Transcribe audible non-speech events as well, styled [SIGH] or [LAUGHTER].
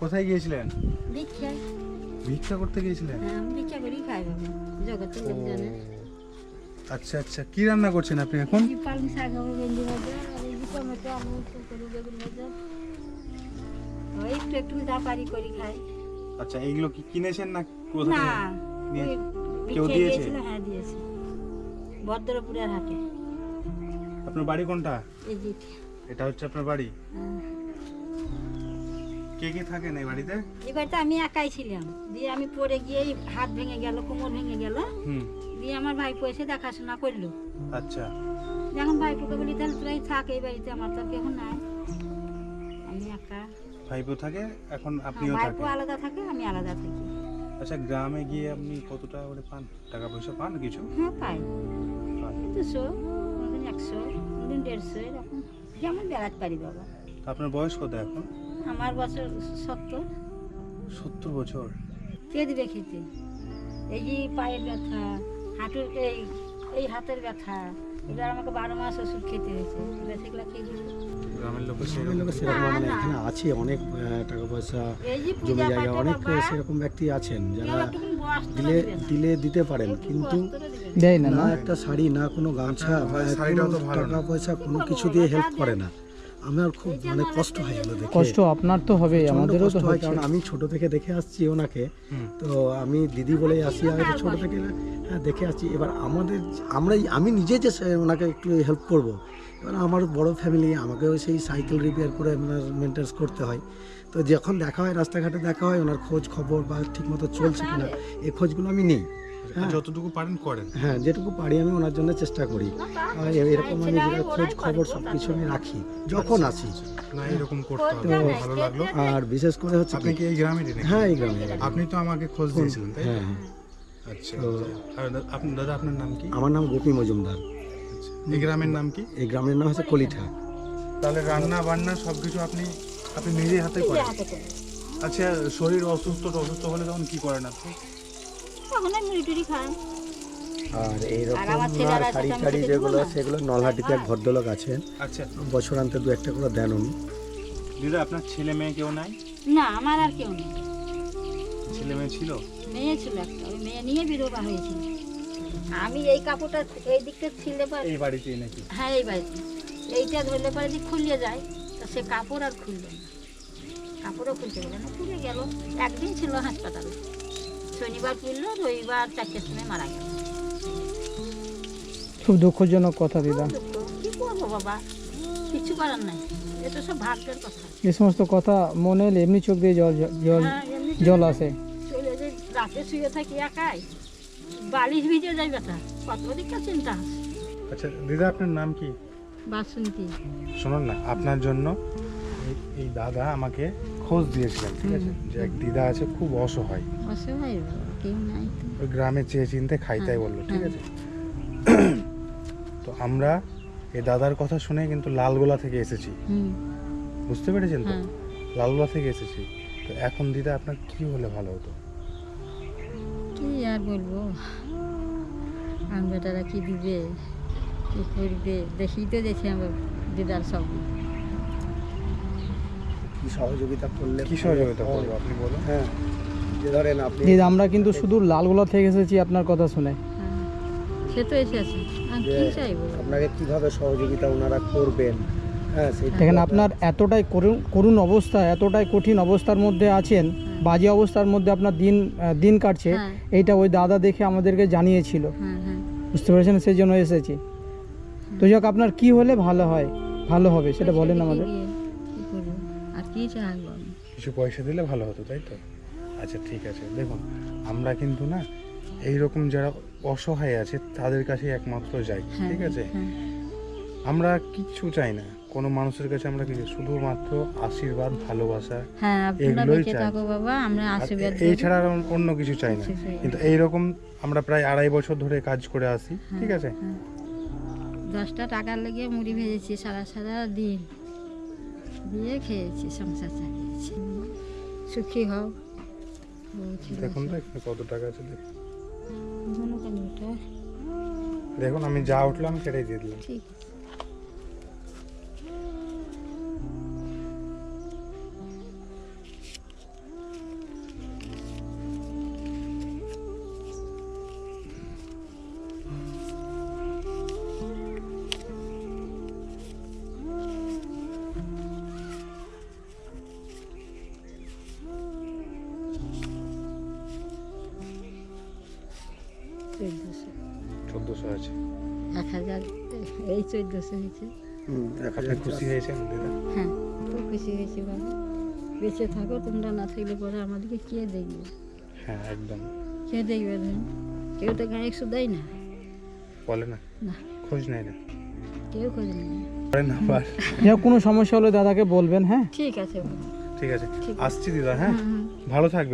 কোথায় গিয়েছিলেন? ভিক্ষা ভিক্ষা করতে গিয়েছিলেন? হ্যাঁ ভিক্ষা করি খাই বাবা। জগতের লোক জানে। আচ্ছা আচ্ছা। কি রান্না করছেন আপনি এখন? পালং শাক হবে ভেন্ডি ভাজা আর এই টমেটো আলু ফুলকপি বেগুন ভাজা। ওই একটু একটু যা পারি করি খাই। আচ্ছা এইগুলো কি কিনেছেন না কোথা থেকে? কেউ দিয়েছে? হ্যাঁ দিয়েছে। ভদ্রপুরের হাটে। আপনার বাড়ি কোনটা? এটা হচ্ছে আপনার বাড়ি? হ্যাঁ। কে কে থাকেন এই বাড়িতে? এবার তো আমি একাই ছিলাম। দিয়ে আমি পড়ে গিয়ে হাত ভেঙে গেল কোমর ভেঙে গেল। দিয়ে আমার ভাইপো এসে দেখাশোনা করল। আচ্ছা। যখন ভাইপোকে বলি তাহলে তোরাই থাক এই বাড়িতে আমার তো কেউ নাই। আমি একা। ভাইপো থাকে এখন আপনিও ভাইপো থাকেন। আলাদা থাকে আমি আলাদা থাকি। আচ্ছা গ্রামে গিয়ে আপনি কত টাকা করে পান? টাকা পয়সা পান কিছু? হ্যাঁ পাই। দুশো কোনোদিন একশো কোনোদিন দেড়শো এরকম। যেমন বেড়াতে পারি বাবা। আপনার বয়স কত এখন? আমার বছর সত্তর। সত্তর বছর? কে দিবে খেতে? এই যে পায়ের ব্যথা হাঁটুর এই এই হাতের ব্যথা এবার আমাকে বারো মাস ওষুধ খেতে হয়েছে। খেয়ে গ্রামের লোকের গ্রামের লোকের সেরকম মানে এখানে আছে অনেক টাকা পয়সা জমি জায়গা অনেক সেরকম ব্যক্তি আছেন যারা দিলে দিলে দিতে পারেন কিন্তু না। দেয় একটা শাড়ি না কোনো গামছা হ্যাঁ, টাকা না। পয়সা কোনো কিছু দিয়ে হেল্প করে না। আমার খুব মানে কষ্ট হয় এগুলো দেখে। কষ্ট আপনার তো হবে আমাদেরও তো হয় কারণ আমি ছোট থেকে দেখে আসছি ওনাকে। তো আমি দিদি বলে আসি তো ছোট থেকে হ্যাঁ দেখে আসছি। এবার আমাদের আমরাই আমি নিজে যে ওনাকে একটু হেল্প করব। এবার আমার বড় ফ্যামিলি আমাকেও সেই সাইকেল রিপেয়ার করে ওনার মেনটেন্স করতে হয়। তো যখন দেখা হয় রাস্তাঘাটে দেখা হয় ওনার খোঁজ খবর বা ঠিকমতো চলছে কিনা এই খোঁজগুলো আমি নিই। যতটুকু পারেন করেন। হ্যাঁ যেটুকু পারি আমি ওনার জন্য চেষ্টা করি। আর এরকম আমি যেটা খোঁজ খবর সব কিছু আমি রাখি যখন আসি। না এরকম করতে হবে ভালো লাগল। আর বিশেষ করে হচ্ছে আপনি কি এই গ্রামেরই নাকি? হ্যাঁ এই গ্রামে আপনি তো আমাকে খোঁজ দিয়েছিলেন তাই হ্যাঁ হ্যাঁ। আচ্ছা আর দা- আপনি দাদা আপনার নাম কি? আমার নাম গোপী মজুমদার। আচ্ছা, এই গ্রামের নাম কি? এই গ্রামের নাম হচ্ছে কলিঠা। তাহলে রান্না বান্না সবকিছু আপনি আপনি নিজেই হাতে করেন। আচ্ছা শরীর অসুস্থ অসুস্থ হলে তখন কি করেন আপনি? মুড়ি আর এইরকম আর আমার ছেলেরা ওনার আছে, শাড়ি টাড়ি যেগুলো সেগুলো নলহাটিতে এক ভদ্রলোক আছেন। আচ্ছা। বছরান্তে দু একটা করে দেন উনি। দিদা আপনার ছেলে মেয়ে কেউ নাই? না আমার আর কেউ নেই। ছেলে মেয়ে ছিল? মেয়ে ছিল একটা ওই মেয়ে নিয়ে বিধবা হয়েছিল। আমি এই কাপড়টা এই দিকটা ছিঁড়লে পারে এই বাড়িতেই নাকি? হ্যাঁ এই বাড়িতে। এইটা ধরলে পরে যে খুলিয়ে যায় তো সে কাপড় আর খুললো না। কাপড়ও খুলতে গেলে না খুলে গেল। একদিন ছিল হাসপাতালে। শনিবার রবিবার চারটের সময় মারা গেল। খুব দুঃখজনক কথা দিদা কি করব বাবা? কিছু করার নাই। এটা সব ভাগ্যের কথা। এই সমস্ত কথা মনে এলে এমনি চোখ দিয়ে জল জল হ্যাঁ, জল আসে। চলে যাই রাতে শুয়ে থাকি একাই। বালিশ ভিজে যাই ব্যথা কত দিকটা চিন্তা। আচ্ছা দিদা আপনার নাম কি? বাসন্তী। শুনুন না আপনার জন্য এই দাদা আমাকে খোঁজ দিয়েছিলাম ঠিক আছে? যে এক দিদা আছে খুব অসহায়। অসহায় কেউ নাই ওই গ্রামে চেয়ে চিনতে খাইতাই বলল ঠিক আছে? [CLEARS THROAT] তো আমরা এই দাদার কথা শুনে কিন্তু লালগোলা থেকে এসেছি। বুঝতে পেরেছেন তো? হ্যাঁ। লালগোলা থেকে এসেছি। তো এখন দিদা আপনার কি হলে ভালো হতো? কি আর বলব? আম বেটারা কি দিবে কি করবে? দেখি তো দেখি আমার দিদার সব কি সহযোগিতা করলে কি সহযোগিতা করব আপনি বলুন। হ্যাঁ। যে ধরেন আপনি দিদা আমরা কিন্তু শুধু লালগোলা থেকে এসেছি আপনার কথা শুনে। হ্যাঁ সে তো এসেছে আমি কি চাইব? আপনাকে কীভাবে সহযোগিতা ওনারা করবেন? হ্যাঁ সেই দেখেন আপনার এতটাই করুণ করুণ অবস্থা এতটাই কঠিন অবস্থার মধ্যে আছেন বাজে অবস্থার মধ্যে আপনার দিন দিন কাটছে। হ্যাঁ। এইটা ওই দাদা দেখে আমাদেরকে জানিয়েছিল। হ্যাঁ হ্যাঁ। বুঝতে পেরেছেন? সেই জন্য এসেছি। তো যাক আপনার কি হলে ভালো হয়? ভালো হবে সেটা বলেন আমাদের। কি চাইব আমি কিছু পয়সা দিলে ভালো হতো তাই তো? আচ্ছা ঠিক আছে। দেখুন আমরা কিন্তু না এই রকম যারা অসহায় আছে তাদের কাছে একমাত্র যাই হ্যাঁ, ঠিক আছে? হ্যাঁ। আমরা কিচ্ছু চাই না। কোনো মানুষের কাছে আমরা কিছু শুধুমাত্র আশীর্বাদ ভালোবাসা হ্যাঁ আপনারা এগুলোই বেঁচে চাই। থাকো বাবা আমরা আর আশীর্বাদ এই ছাড়া আর অন্য কিছু চাই না। কিছু চাই না। কিন্তু এইরকম আমরা প্রায় আড়াই বছর ধরে কাজ করে আসি ঠিক আছে? হ্যাঁ। দশটা টাকার লেগে মুড়ি ভেজেছি সারা সারা দিন। দিয়ে খেয়েছি সংসার চালিয়েছি সুখী হও দেখুন তো এখানে কত টাকা আছে দেখুন। আমি যা উঠলাম কেটে দিয়ে দিলাম ঠিক আছে আছে। এক হাজার এই চোদ্দোশো হয়েছে। এক হাজার খুশি হয়েছেন দিদা হ্যাঁ খুব খুশি হয়েছি বাবা। বেঁচে থাকো তোমরা না থাকলে পরে আমাদেরকে কে দেখবে? হ্যাঁ একদম। কে দেখবে ধরুন কেউ তো গায়ে একশো দেয় না। বলে না। না। খোঁজ নেয় না। কেউ খোঁজ নেয় না। কোনো সমস্যা হলে দাদাকে বলবেন হ্যাঁ? ঠিক আছে ঠিক আছে। ঠিক আসছি দিদা হ্যাঁ? ভালো থাকবে